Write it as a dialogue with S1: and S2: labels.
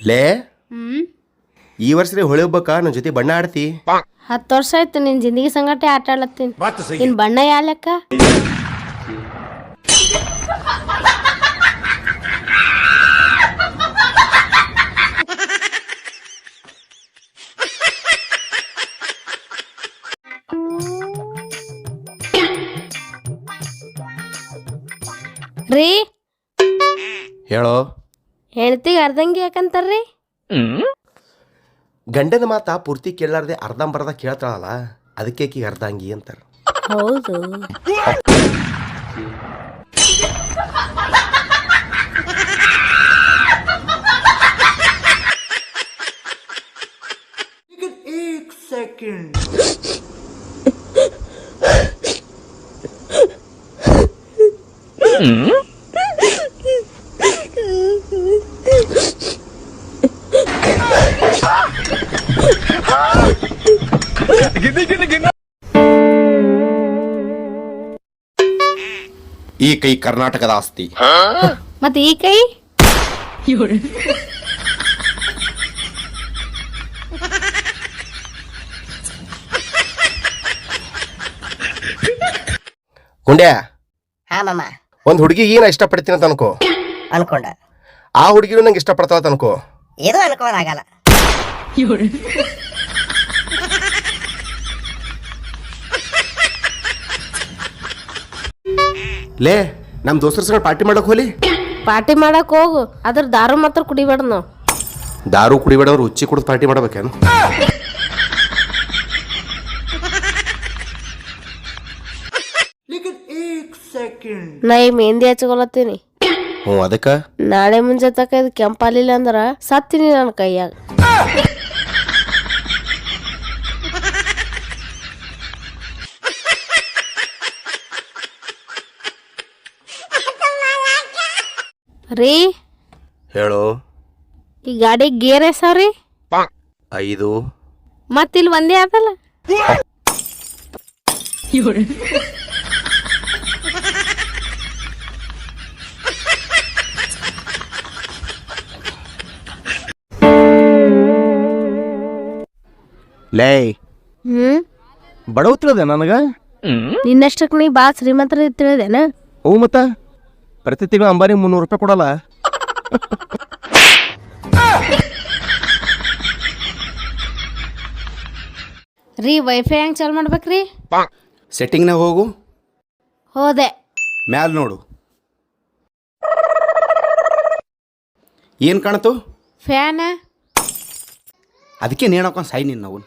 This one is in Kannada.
S1: ಲೇ
S2: ಹ್ಮ್.
S1: ಈ ವರ್ಷ ಹೊಳಿ ಹೋಗ್ಬೇಕಾ ನನ್ನ ಜೊತೆ ಬಣ್ಣ ಆಡ್ತಿ.
S2: ಹತ್ತು ವರ್ಷ ಆಯ್ತು ನಿನ್ ಜಿಂದಗಿ ಸಂಗಟೆ ಆಟ ಆಡ್ಲತ್ತೀನಿ ನಿನ್ ಬಣ್ಣ ಯಾಲಕ್ಕ? ರೀ.
S1: ಹೇಳೋ?
S2: ಹೆಣ್ತಿಗೆ ಅರ್ಧಂಗಿ ಯಾಕಂತಾರ್ರಿ?
S1: ಗಂಡನ ಮಾತಾ ಪೂರ್ತಿ ಕೇಳಲಾರ್ದೆ ಅರ್ಧಂಬರ್ಧ ಕೇಳ್ತಾಳಲ್ಲ ಅದಕ್ಕೆ ಆಕಿ ಅರ್ಧಂಗಿ ಅಂತಾರೆ.
S2: ಹೌದು.
S1: ಈ ಕೈ ಕರ್ನಾಟಕದ ಆಸ್ತಿ
S2: ಮತ್ ಈ ಕೈ
S1: ಗುಂಡ್ಯಾ
S3: ಹಾ ಮಾಮ
S1: ಒಂದ್ ಹುಡುಗಿ ಏನ ಇಷ್ಟಪಡ್ತೀನಿ ಅಂತ ಅನ್ಕೋ
S3: ಅನ್ಕೊಂಡ
S1: ಆ ಹುಡುಗಿನೂ ನಂಗೆ ಇಷ್ಟಪಡ್ತಾಳ ಅಂತ ಅನ್ಕೋ
S3: ಏನೂ ಅನ್ಕೋದಾಗಲ್ಲ
S1: ಲೇ ನಮ್ ದೋಸ್ತರ ಸಂಗ ಪಾರ್ಟಿ ಮಾಡಕ್ ಹೋಲಿ
S2: ಪಾರ್ಟಿ ಮಾಡಕ್ ಹೋಗು ಅದ್ರ ದಾರು ಮಾತ್ರ ಕುಡಿಬೇಡ ನಾವು.
S1: ದಾರು ಕುಡಿಬೇಡವ್ರು ಉಚ್ಚಿ ಕುಡಿದು ಪಾರ್ಟಿ ಮಾಡಬೇಕೇನು?
S2: ನಾ ಈ ಮೆಹಂದಿ ಹಚ್ಕೊಳತ್ತೀನಿ.
S1: ಹ್ಞೂ ಅದಕ್ಕ?
S2: ನಾಳೆ ಮುಂಜಾತಕ ಇದು ಕೆಂಪಾಲಿಲ್ಲ ಅಂದ್ರ ಸತ್ತೀನಿ ನನ್ನ ಕೈಯಾಗ. ರೀ?
S1: ಹೇಳು.
S2: ಈ ಗಾಡಿ ಗೇರ್ ಎಸಾವ್ರಿ
S1: ಐದು.
S2: ಮತ್ ಇಲ್ಲಿ ಒಂದೇ ಆದಲ್ಲ
S4: ಲೇ.
S2: ಹ್ಮ್?
S4: ಬಡವ ತಿಳಿದೆ ನನಗ?
S2: ನಿನ್ನಷ್ಟಕ್ ನೀ ಬಾ ಶ್ರೀಮಂತರ ತಿಳಿದೇನ
S4: ಓ ಮತ್ತ. ಪ್ರತಿ ತಿಂಗಳು ಅಂಬಾನಿ ಮುನ್ನೂರು ರೂಪಾಯಿ ಕೊಡಲ್ಲ.
S2: ರೀ ವೈಫೈ ಹೆಂಗ್ ಚಾಲು ಮಾಡ್ಬೇಕ್ರಿ?
S1: ಸೆಟ್ಟಿಂಗ್ನಾಗ ಹೋಗು.
S2: ಹೋದೆ.
S1: ಮ್ಯಾಲ್ ನೋಡು. ಏನು ಕಾಣತು?
S2: ಫ್ಯಾನ
S1: ಅದಕ್ಕೆ ನೇಣಕ್ಕೊಂದು ಸಾಯಿ ನಿನ್ನ ನಾವು